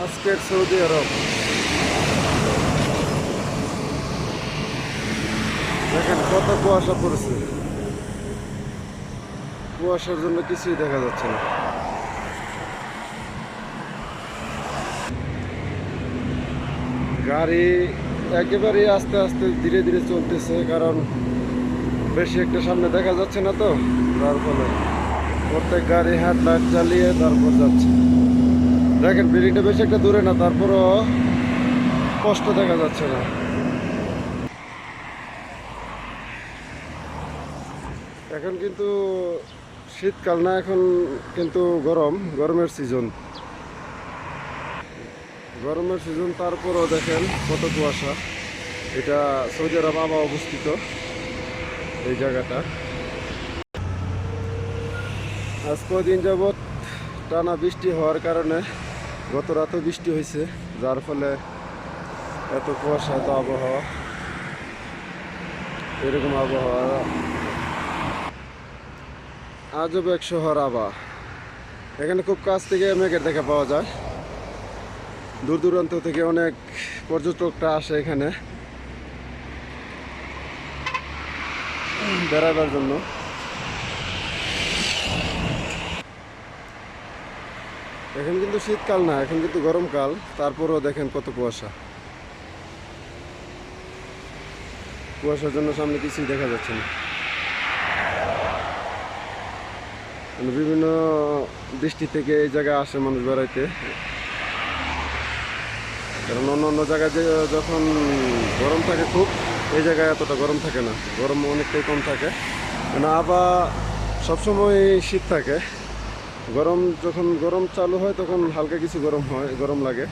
আজকের সৌদি আরব। দেখেন কত কুয়াশা পড়েছে। কুয়াশার জন্য কিছুই দেখা যাচ্ছে না। গাড়ি একেবারে আস্তে আস্তে ধীরে ধীরে চলতেছে, কারণ বেশি একটা সামনে দেখা যাচ্ছে না তো। তার ফলে প্রত্যেক গাড়ি হেডলাইট চালিয়ে তারপর যাচ্ছে। দেখেন বিল্ডিংটা বেশি একটা দূরে না, তারপরও কষ্ট দেখা যাচ্ছে না। এখন কিন্তু শীতকাল না, এখন কিন্তু গরম, গরমের সিজন গরমের সিজন তারপরও দেখেন কত কুয়াশা। এটা সৌদি আরব আবহাওয়া অবস্থিত, এই জায়গাটা। আজ কদিন যাবৎ টানা বৃষ্টি হওয়ার কারণে গত রাতেও বৃষ্টি হয়েছে, যার ফলে এত কুয়াশা এত আবহাওয়া, এরকম আবহাওয়া। আজব এক শহর আবা এখানে খুব কাছ থেকে মেঘের দেখা পাওয়া যায়। দূর দূরান্ত থেকে অনেক পর্যটকরা আসে এখানে বেড়াবার জন্য। এখন কিন্তু শীতকাল না, এখন কিন্তু গরমকাল। তারপরেও দেখেন কত কুয়াশা। কুয়াশার জন্য সামনে কিছুই দেখা যাচ্ছে না। মানে বিভিন্ন দৃষ্টি থেকে এই জায়গায় আসে মানুষ বেড়াইতে। কারণ অন্য অন্য জায়গায় যে যখন গরম থাকে খুব, এই জায়গায় এতটা গরম থাকে না। গরম অনেকটাই কম থাকে। মানে আবার সবসময় শীত থাকে। গরম যখন গরম চালু হয় তখন হালকা কিছু গরম হয় গরম লাগে।